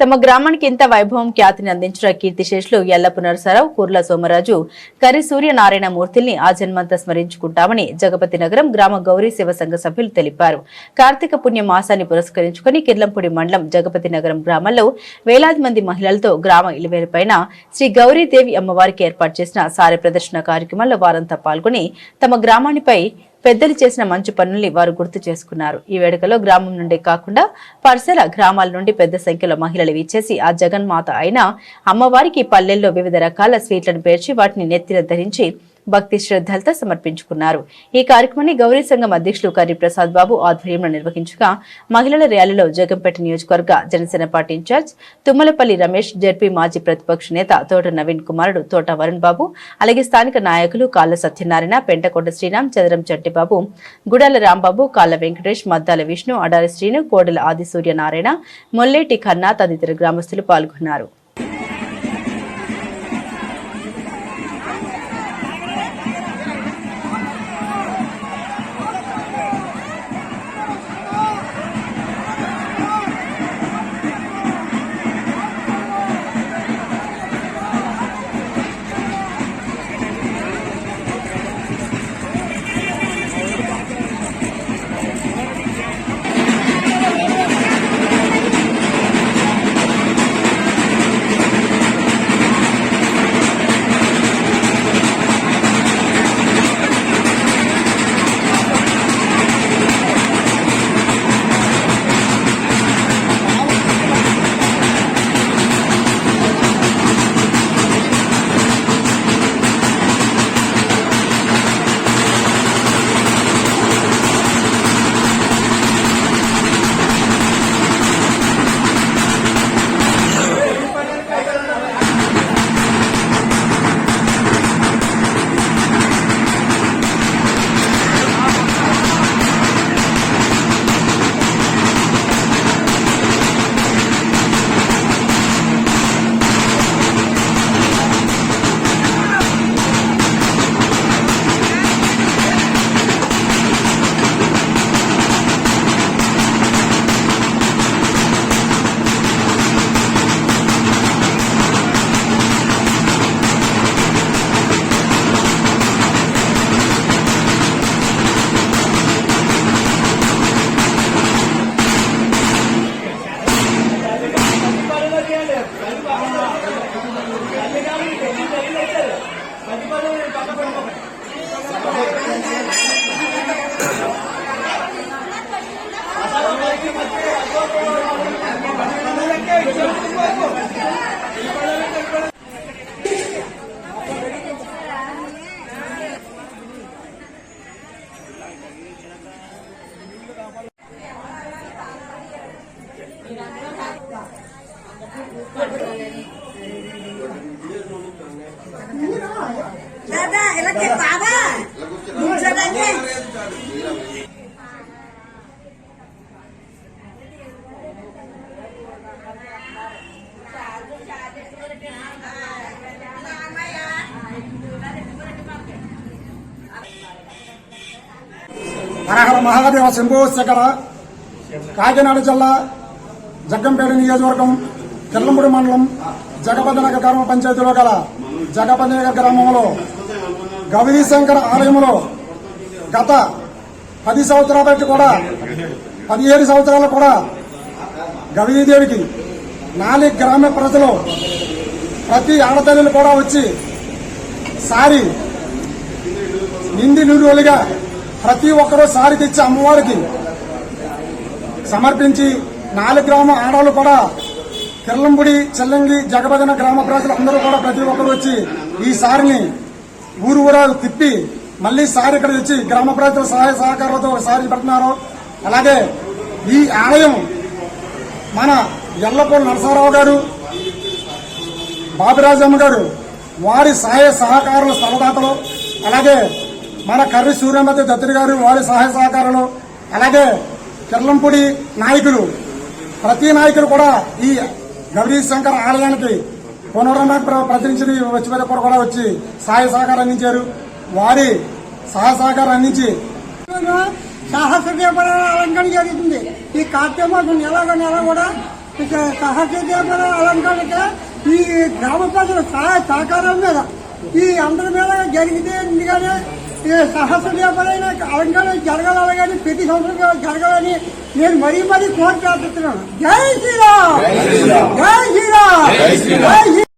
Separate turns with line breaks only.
తమ గ్రామానికి ఇంత వైభవం ఖ్యాతిని అందించిన కీర్తిశేషులు ఎల్లపు నరసరావు కుర్ల సోమరాజు కరి సూర్యనారాయణ మూర్తిల్ని ఆ జన్మంతా స్మరించుకుంటామని జగపతి నగరం గ్రామ గౌరీ శివ సంఘ సభ్యులు తెలిపారు. కార్తీక పుణ్య మాసాన్ని పురస్కరించుకుని కిర్లంపూడి మండలం జగపతి నగరం గ్రామంలో వేలాది మంది మహిళలతో గ్రామ ఇలివేలుపైన శ్రీ గౌరీదేవి అమ్మవారికి ఏర్పాటు చేసిన సారె ప్రదర్శన కార్యక్రమంలో వారంతా పాల్గొని తమ గ్రామానిపై పెద్దలు చేసిన మంచి పనుల్ని వారు గుర్తు చేసుకున్నారు. ఈ వేడుకలో గ్రామం నుండి కాకుండా పరిసర గ్రామాల నుండి పెద్ద సంఖ్యలో మహిళలు విచ్చేసి ఆ జగన్మాత అయిన అమ్మవారికి పల్లెల్లో వివిధ రకాల స్వీట్లను పేర్చి వాటిని నెత్తిన ధరించి భక్తి శ్రద్ధలతో సమర్పించుకున్నారు. ఈ కార్యక్రమాన్ని గౌరీ సంఘం అధ్యక్షులు కరీప్రసాద్ బాబు ఆధ్వర్యంలో నిర్వహించగా మహిళల ర్యాలీలో జగంపేట నియోజకవర్గ Janasena party in-charge Tummalapalli Ramesh ZP మాజీ ప్రతిపక్ష నేత తోట నవీన్ కుమారుడు తోట వరుణ్ బాబు అలాగే స్థానిక నాయకులు కాళ్ళ సత్యనారాయణ పెంటకొండ శ్రీరామ్ చదరం చట్టిబాబు గుడాల రాంబాబు కాళ్ళ వెంకటేష్ మద్దాల విష్ణు అడారి శ్రీను కోడెల ఆది సూర్యనారాయణ మొల్లేటి ఖన్నా తదితర గ్రామస్తులు పాల్గొన్నారు.
ada elak ya
హరహర మహాదేవ శంభో శకర కాకినాడ జిల్లా జగ్గంపేట నియోజకవర్గం తెల్లంపూడి మండలం జగపతినగర్ గ్రామ పంచాయతీలో గల జగపతినగర్ గ్రామంలో గౌరీ శంకర ఆలయంలో గత పది సంవత్సరాల బట్టి కూడా పదిహేడు సంవత్సరాలు కూడా గౌరీదేవికి నాలుగు గ్రామ ప్రజలు ప్రతి ఆడతల్లిని కూడా వచ్చి సారి నింది నిలువలుగా ప్రతి ఒక్కరూ సారి తెచ్చి అమ్మవారికి సమర్పించి నాలుగు గ్రామ ఆడవాళ్ళు కూడా కిర్లంబుడి చెల్లంగి జగబదన గ్రామ ప్రజలు అందరూ కూడా ప్రతి ఒక్కరు వచ్చి ఈ సారిని ఊరు ఊరా తిప్పి మళ్ళీ సారి ఇక్కడ తెచ్చి గ్రామ ప్రజల సహాయ సహకారాలతో సారి పెడుతున్నారు. అలాగే ఈ ఆలయం మన ఎల్లపూడి నరసారావు గారు బాబిరాజమ్మ గారు వారి సహాయ సహకారుల స్థలదాతలు. అలాగే మన కర్రి సూర్యమతి దత్తుడి గారు వారి సహాయ సహకారాలు అలాగే కిర్లంపూడి నాయకులు ప్రతి నాయకులు కూడా ఈ గౌరీ శంకర్ ఆలయానికి పునరుద్ధరణ ప్రతినిధి వచ్చి కూడా కూడా వచ్చి సహాయ సహకారం అందించారు. వారి సహాయ సహకారం అందించి
సాహస దీపాల అలంకరణ జరుగుతుంది. ఈ కార్తీక మాసం నెల నెల కూడా ఇక సహజ దీపాల అలంకరణకి ఈ గ్రామ ప్రజల సహాయ సహకారం మీద ఈ అందరి మీద జరిగితే ఎందుకంటే ఈ సహస్ర దీపాలైన అలంకరణ జరగాలని కానీ ప్రతి సంవత్సరం జరగాలని నేను మరీ మరీ కోరి ప్రార్థిస్తున్నాను జై శ్రీరామ్! జై శ్రీరామ్! జై శ్రీ